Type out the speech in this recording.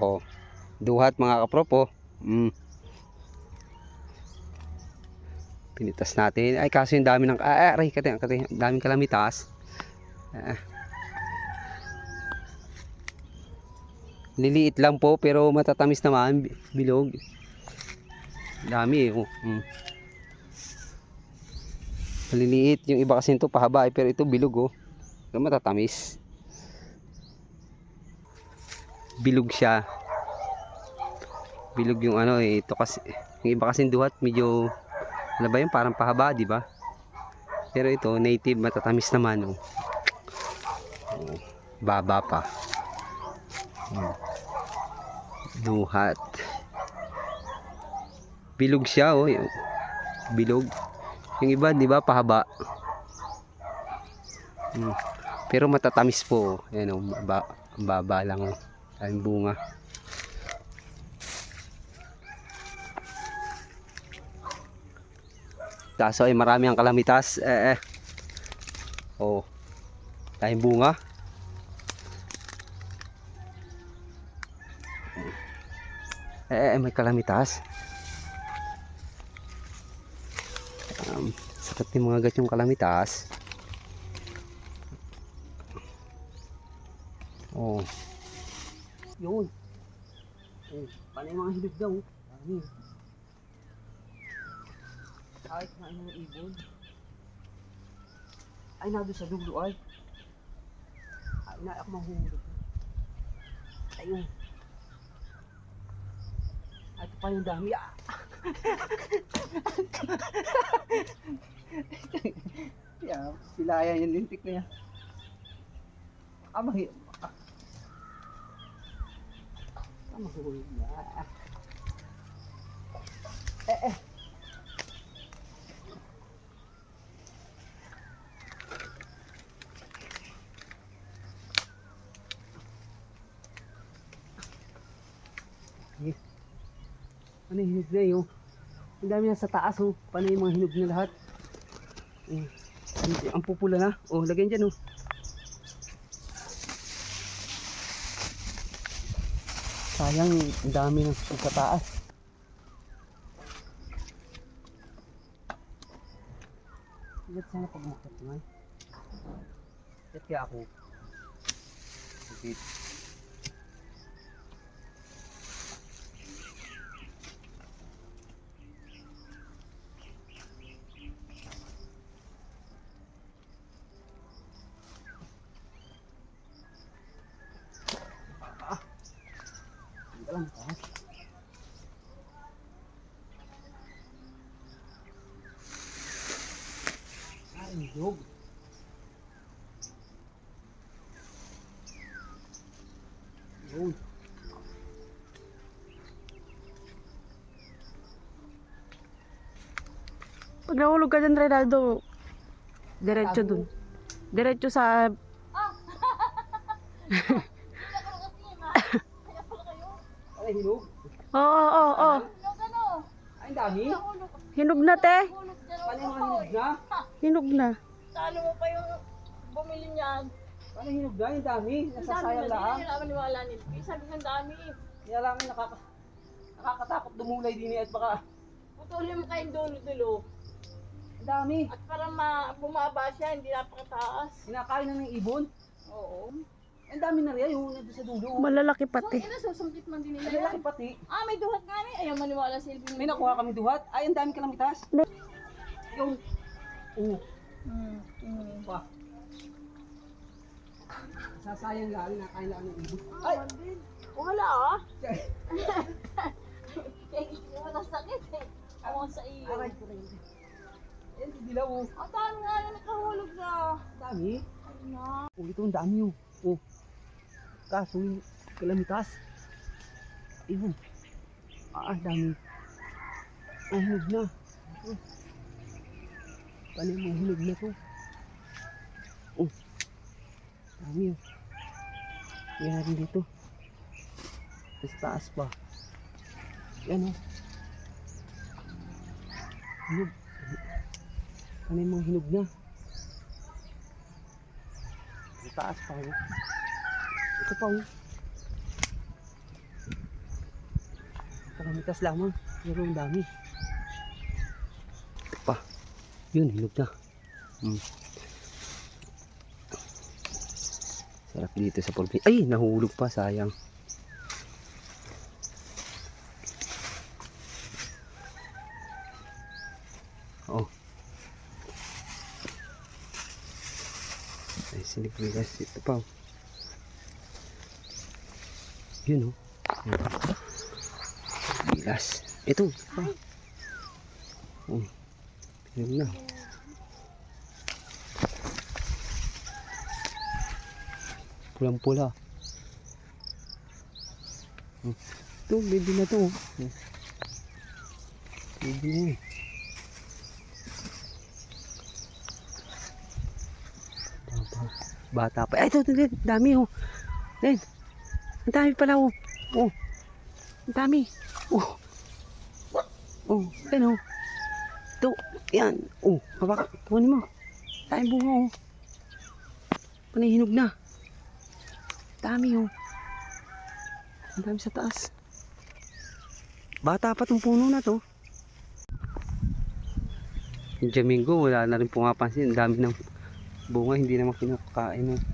Oh. Duhat mga kaprop oh. Mm. Pinitas natin. Ay kaso yung dami ng ah, aray, kati, kati, daming kalamitas. Ah. Liliit lang po pero matatamis naman bi- bilog. Dami eh. Oh. Mm. Maliliit. Yung iba kasi ito pahaba eh, pero ito bilog oh. Matatamis. Bilog siya. Bilog yung ano eh. Ito kasi, yung iba kasi duhat medyo, ano ba yun, parang pahaba, di ba? Pero ito, native, matatamis naman oh. Oh, Baba pa. Hmm. Duhat. Bilog siya oh. Bilog. Yung iba, di ba, pahaba. Hmm. Pero matatamis po. Ayan o, ba, baba lang o. Ang bunga. Kaso ay marami ang kalamitas. Eh, eh. Oh. Tayong bunga. Eh, eh, may kalamitas. Um, sakit yung mga gat yung kalamitas. Oh. Yun. Oh, paano yung mga hilig daw? Dami. Kahit na yung ibon. Ay, nado sa dulo ay. Ay, na ako mahulog. Ayun. Ay, ito pa yung dami. Ah! yeah, sila yan yung lintik na. Ah, mahi... Ah, ah mahulog na. Eh, eh. Eh, Ano yung hinog na yun? Ang dami na sa taas oh. Paano yung mga hinog na lahat? Eh, ang pupula na. Oh, lagyan dyan oh. Sayang, ang dami ng sa taas. Ba't sana pag makit nga? Ba't kaya ako? Bakit? Ang yog. Yun. Pag nahulog ka dyan, Reynaldo, diretso dun. Diretso sa... Ay, hinog. Oo, oo, oo. oo. Ay, ang dami. Hinog na, te. Paano yung hinog na? Hinog na. Talo mo pa yung bumili niyan. Paano yung hinog na? Yung dami. Ang dami Nasasayang na din. lang. Hindi na maniwala nito. Sabi ng dami. Kaya lang nakaka nakakatakot dumulay din eh, at baka Putulin mo kayong dulo-dulo. ang dami. At para ma bumaba siya, hindi napakataas. Kinakain na ng ibon. Oo. Ang dami na rin yung nandun sa dulo. Malalaki So, pati. ina, susungkit man din nila lalaki yan. pati. Ah, may duhat nga ni. Ayaw maniwala sa Elvin. May nakuha kami duhat. Ay, ang dami kalamitas. Yung Oo. Hmm. Hmm. Pa. Sasayang lang, nakain lang ng ibon. Ay! Ay! Wala ah. Kaya hindi mo nasakit eh. Ako sa iyo. Aray ko rin. Eh, hindi dilaw oh. Ang dami nga na nakahulog na. Dami. Ay na. Oh, ito ang dami oh. Oh. Kaso yung kalamitas. Ayun. Ah, dami. Ang hinog na. Oh. Paano mga hinog na to? Oh. Dami oh. Yan rin dito. Sa taas pa. Yan oh. Hinog. Paano mga hinog na? Sa taas pa oh. Ito pa oh. Kalamitas lamang. Pero ang dami. Ito pa. Yun, hinog na. Hmm. Sarap dito sa pulpi. Ay, nahulog pa. Sayang. Oh. Ay, sinigwigas. Ito pa. oh. Yun oh. Bilas. Ito. Pa. Oh. Yun na. Pulang pula. Oh. Ito, baby na to. oh. Oh. Baby na. Baba. Bata pa. Ay, ito, ito. Dami oh. Yan. Ang dami pala oh. Oh. Ang dami. Oh. Oh, yan oh. Ito. Yan. Oh, habak. Kunin mo. Dami bunga oh. Panahinog na. Dami oh. Ang dami sa taas. Bata pa tong puno na to. Yung Jamingo, wala na rin pumapansin. Ang dami ng bunga, hindi naman kinakain. Oh.